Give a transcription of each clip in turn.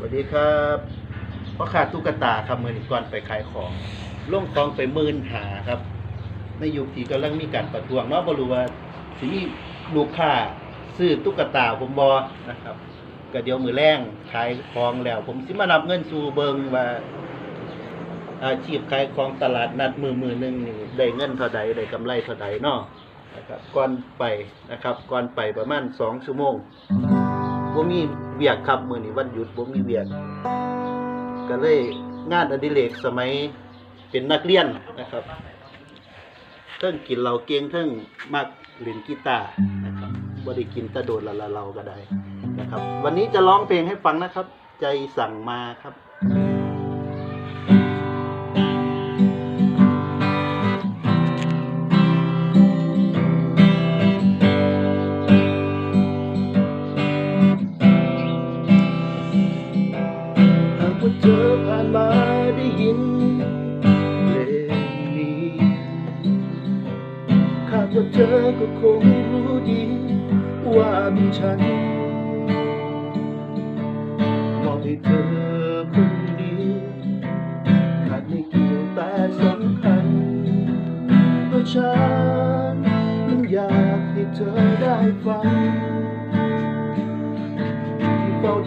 สวัสดีครับพ่อขาดตุ๊กตาครับมือนี้ก่อนไปขายของลงของไปหมื่นหาครับในยุคที่กำลังมีการประท้วงเนาะบรู้ว่าสิมีลูกค้าซื้อตุ๊กตาผมบอนะครับก็เดี๋ยวมือแรงขายของแล้ว ผมสิมานับเงินสู่เบิงว่าอาชีพขายของตลาดนัดมือมือหนึ่งนี่ได้เงินเท่าใดได้กำไรเท่าใดเนาะนะครับก่อนไปนะครับก่อนไปประมาณสองชั่วโมง บ่มีเวียกครับมือนี้วันหยุดบ่มีเวียก ก็เลยงานอดิเรกสมัยเป็นนักเรียนนะครับเทิงกินเหล้าเก่งเทิงมักเล่นกีตาร์นะครับบ่ได้กินแตะโดดละละเราก็ได้นะครับ วันนี้จะร้องเพลงให้ฟังนะครับ ใจสั่งมาครับ เธอผ่านมาได้ยินเพลงนี้คาดว่าเธอก็คงรู้ดี ว่ามีฉันมอบให้เธอคน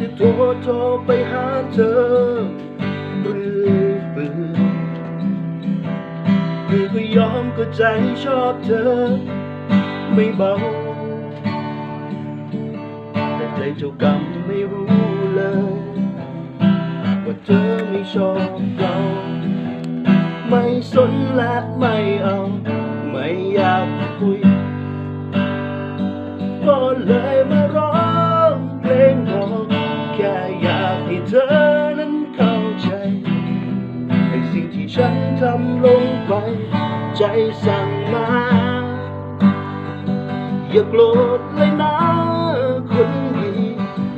ที่โทรโทรไปหาเธอเรื่อยเปื่อยเธอก็ยอมก็ใจชอบเธอ ไม่เบา แต่ใจเจ้ากรรมไม่รู้เลย ว่าเธอไม่ชอบเรา ไม่สนและไม่เอา ไม่อยากคุย ก็เลยม ฉันทำลงไป ใจสั่งมา อย่าโกรธเลยนะคนดี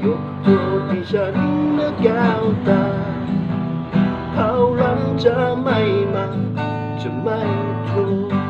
ยกโทษให้ฉันเนื้อแก้วตาเขาหลังจะไม่มา จะไม่โทษ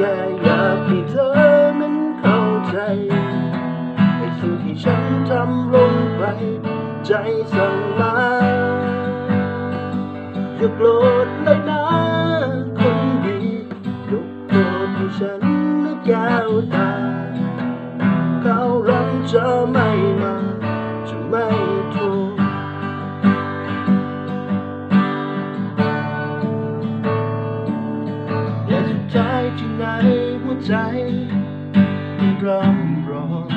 แค่อยากให้เธอนั้นเข้าใจในสิ่งที่ฉันทำลงไป ใจสั่งมาอย่าโกรธเลยนะคนดียกโทษให้ฉันนะแก้วตาเขาวหลังจะไม่มา ใจร่ำร้อง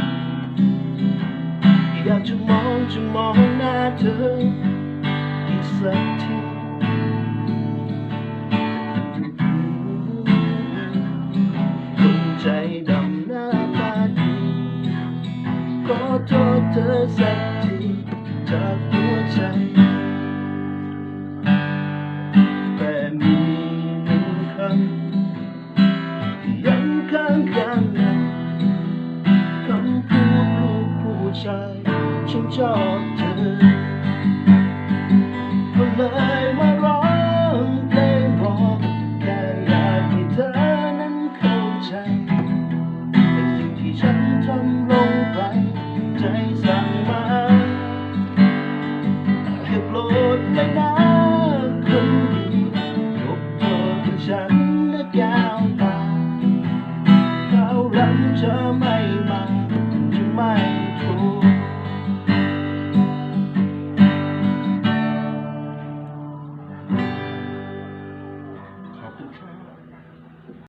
อยากจะมองจะมองหน้าเธออีกสักทีคนใจดำหน้าตาดีขอโทษเธอสักทีจากหัวใจ ฉัชอบเธอก็เลยมาร้องเพลงบอกแค่อยากให้เธอนั้นเข้าใจในสิ่งที่ฉันทำลงไป ใจสั่งมาอย่โปรดเลยนะคนดียกโทษให้ฉัน